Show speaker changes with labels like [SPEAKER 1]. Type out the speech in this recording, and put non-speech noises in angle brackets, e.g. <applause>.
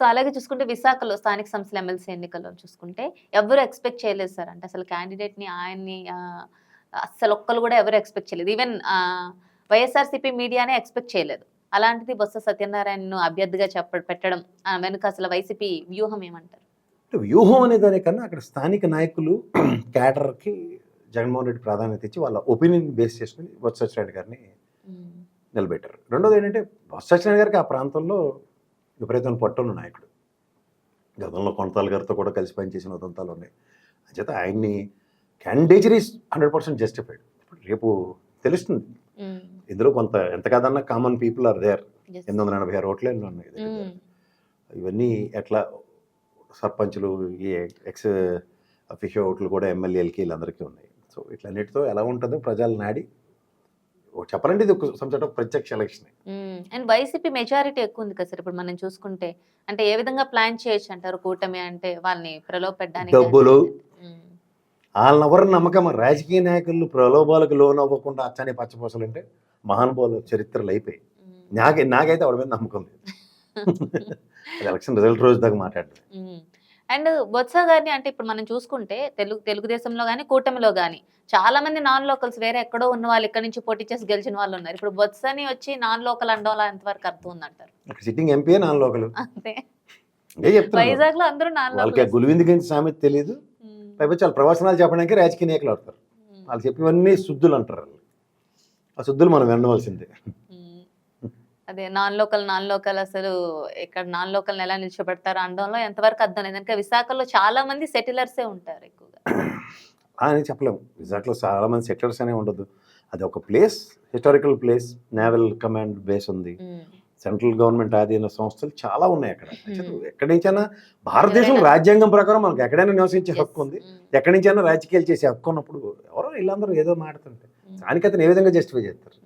[SPEAKER 1] So అలాగే చూసుకుంటే విశాఖలో స్థానిక సంస్థల ఎమ్మెల్సీ ఎన్నికల్లో చూసుకుంటే ఎవరు ఎక్స్పెక్ట్ చేయలేదు సార్. అంటే అసలు క్యాండిడేట్ని ఆయన్ని ఆ, అస్సలు ఒక్కరు కూడా ఎవరు ఎక్స్పెక్ట్ చేయలేదు. ఈవెన్ వైఎస్ఆర్సీపీ మీడియానే ఎక్స్పెక్ట్ చేయలేదు. అలాంటిది బొత్స సత్యనారాయణను అభ్యర్థిగా చెప్ప పెట్టడం వెనుక అసలు వైసీపీ వ్యూహం ఏమంటారు?
[SPEAKER 2] వ్యూహం అనే దానికన్నా అక్కడ స్థానిక నాయకులు <clears throat> క్యాడర్కి జగన్మోహన్ రెడ్డి ప్రాధాన్యత ఇచ్చి వాళ్ళ ఒపీనియన్ బేస్ చేసుకుని బొత్స సత్యనారాయణ గారిని నిలబెట్టారు. రెండోది ఏంటంటే బొత్స సత్యనారాయణ గారికి ఆ ప్రాంతంలో విపరీతమైన పట్టున్న నాయకుడు గతంలో కొనతాల గారితో కూడా కలిసి పనిచేసిన ఉదంతాలు ఉన్నాయి. అంచేత ఆయన్ని క్యాండిడేచరీస్ హండ్రెడ్ పర్సెంట్ జస్టిఫైడ్. రేపు తెలుస్తుంది. ఇందులో కొంత ఎంత కాదన్నా కామన్ పీపుల్ ఆర్ దేర్. ఎనిమిది వందల ఎనభై ఆరు ఓట్లు ఉన్నాయి. ఇవన్నీ ఎట్లా సర్పంచులు ఈ ఎక్స్ అఫీషియో ఓట్లు కూడా ఎమ్మెల్యేలకి వీళ్ళందరికీ ఉన్నాయి. సో ఇట్లన్నిటితో ఎలా ఉంటుందో ప్రజలు నాడి చెప్పాలంటే ఇది ఒక సమ్ ఆఫ్ ప్రత్యక్ష ఎలక్షన్
[SPEAKER 1] అండ్ వైసీపీ మెజారిటీ ఎక్కువ ఉంది కదా సార్? ఇప్పుడు మనం చూసుకుంటే అంటే ఏ విధంగా ప్లాన్ చేయొచ్చు అంటారు? కూటమి అంటే వాళ్ళని ప్రలోభ పెట్టడానికి
[SPEAKER 2] డబ్బులు. వాళ్ళని ఎవరి నమ్మకం? రాజకీయ నాయకులు ప్రలోభాలకు లోన్ అవ్వకుండా అచ్చని పచ్చపోసలు అంటే మహానుభావులు చరిత్రలు అయిపోయి. నాకే నాకైతే ఆవిడ మీద నమ్మకం లేదు. <laughs> ఎలక్షన్ రిజల్ట్ రోజు దాకా మాట్లాడలేదు.
[SPEAKER 1] అండ్ బొత్స గారిని అంటే ఇప్పుడు మనం చూసుకుంటే తెలుగు తెలుగుదేశంలో కానీ కూటమిలో కానీ చాలా మంది నాన్ లోకల్స్ వేరే ఎక్కడో ఉన్న వాళ్ళు ఇక్కడ నుంచి పోటీ చేసి గెలిచిన వాళ్ళు ఉన్నారు. ఇప్పుడు బొత్సని వచ్చి నాన్ లోకల్ అనడం ఎంతవరకు అర్థం ఉందంటారు.
[SPEAKER 2] Sitting MP non local?
[SPEAKER 1] అంతే. వైజాగ్లో అందరూ నాన్
[SPEAKER 2] ఆ గులివింది గురించి సామెత తెలియదు పైపచ్చి వాళ్ళు ప్రవచనాలు చెప్పడానికి రాజకీయ నాయకులు ఆడతారు. వాళ్ళు చెప్పివన్నీ శుద్ధులు అంటారు. ఆ శుద్ధులు మనం వినవలసిందే.
[SPEAKER 1] అదే నాన్ లోకల్ నాన్ లోకల్ అసలు ఇక్కడ నాన్ లోకల్ ఎలా నిల్చోబెడతారు అనడంలో ఎంతవరకు అర్థం లేదు. విశాఖలో చాలా మంది సెటిలర్సే ఉంటారు ఎక్కువగా. <clears throat>
[SPEAKER 2] అని చెప్పలేము. విజాక్లో చాలా మంది సెక్టర్స్ అనే ఉండదు అది ఒక place historical place naval command base ఉంది. సెంట్రల్ గవర్నమెంట్ ఆధీన సంస్థలు చాలా ఉన్నాయి అక్కడ. ఎక్కడి నుంచైనా భారతదేశం రాజ్యాంగం ప్రకారం మనకు ఎక్కడైనా నివసించే. హక్కు ఉంది. ఎక్కడి నుంచైనా రాజకీయాలు చేసే హక్కు ఉన్నప్పుడు ఎవరో వీళ్ళందరూ ఏదో
[SPEAKER 1] మ్మ్.
[SPEAKER 2] దానికి అతను ఏ విధంగా జస్టిఫై చేస్తారు?